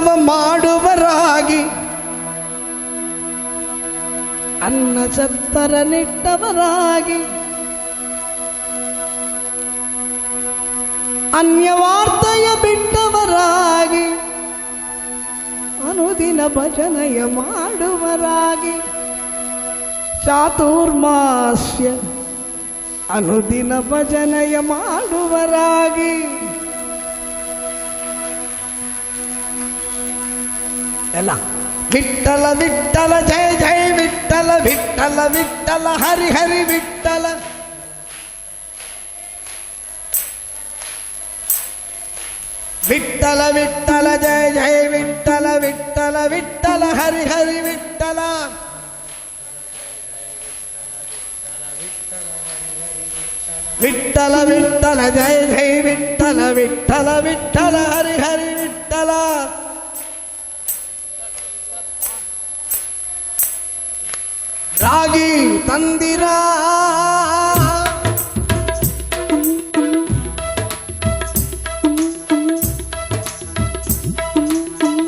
ಮಾಡುವರಾಗಿ. ಅನ್ನ ಸತ್ತರ ನಿಟ್ಟವರಾಗಿ. ಅನ್ಯವಾರ್ತೆಯ ಬಿಟ್ಟವರಾಗಿ. ಅನುದಿನ ಭಜನೆಯ ಮಾಡುವರಾಗಿ. ಚಾತುರ್ಮಾಸ್ಯ ಅನುದಿನ ಭಜನೆಯ ಮಾಡುವರಾಗಿ. எல்லாம் விட்டல விட்டல ஜெய ஜெய விட்டல விட்டல விட்டல ஹரி ஹரி விட்டல விட்டல விட்டல ஜெய ஜெய விட்டல விட்டல விட்டல ஹரி ஹரி விட்டல விட்டல விட்டல ஜெய ஜெய விட்டல விட்டல விட்டல ஹரி ஹரி விட்டலா ರಾಗಿ ತಂದಿರ?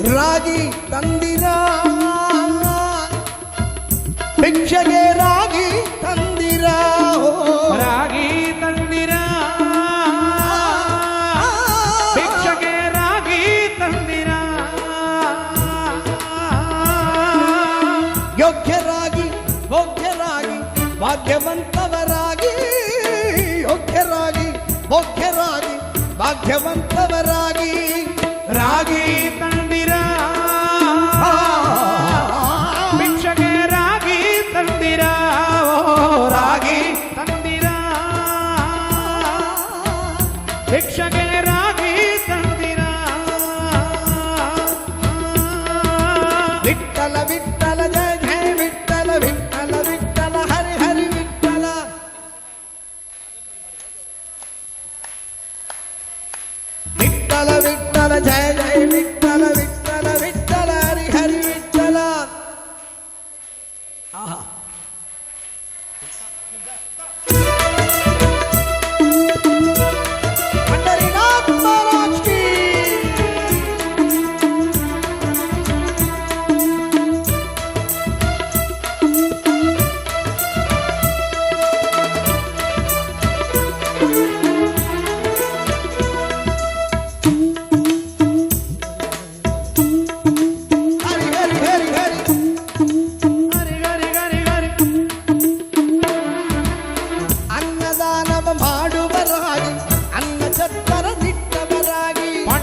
ರಾಗಿ ತಂದಿರ? ಭಿಕ್ಷೆಗೆ ಭಾಗ್ಯವಂತವರಾಗಿ ಯೋಗ್ಯರಾಗಿ ಭೋಗ್ಯರಾಗಿ ಭಾಗ್ಯವಂತವರಾಗಿ ರಾಗಿ ತಂದಿರ ಭಿಕ್ಷಗೆ ರಾಗಿ ತಂದಿರ ಓ ರಾಗಿ ತಂದಿರ ಭಿಕ್ಷಗೆ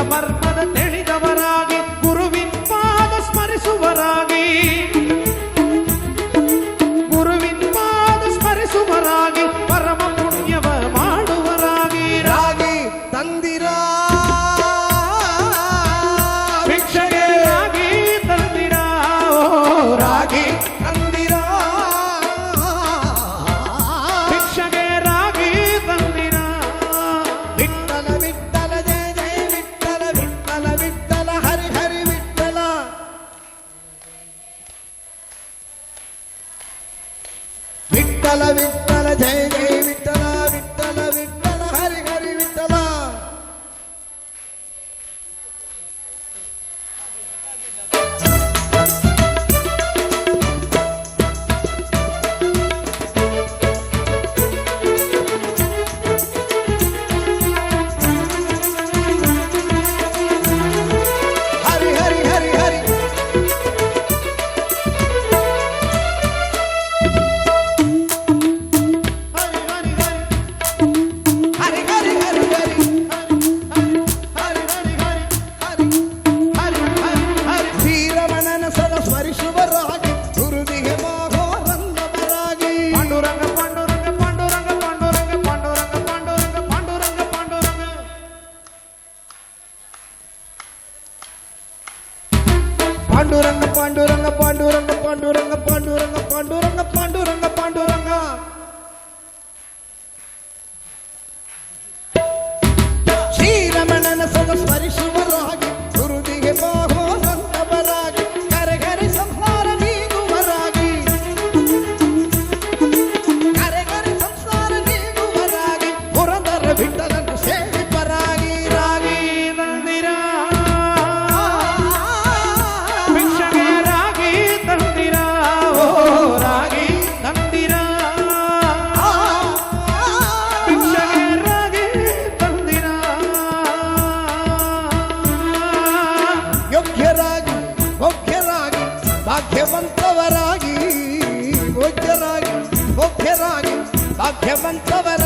தெளிந்தவர் மன தெளிந்தவராகி குருவின் பாத ஸ்மரிசுவராகி. குருவின் பாத ஸ்மரிசுவராகி பரம புண்ணியவ மாடுவராகி ராகி தந்திரா. பிக்ஷகே ராகி தந்திரா. ராகி தந்திரா. ಶ್ವರಿಸುವ ರಾಗ సాధ్యమంతవర?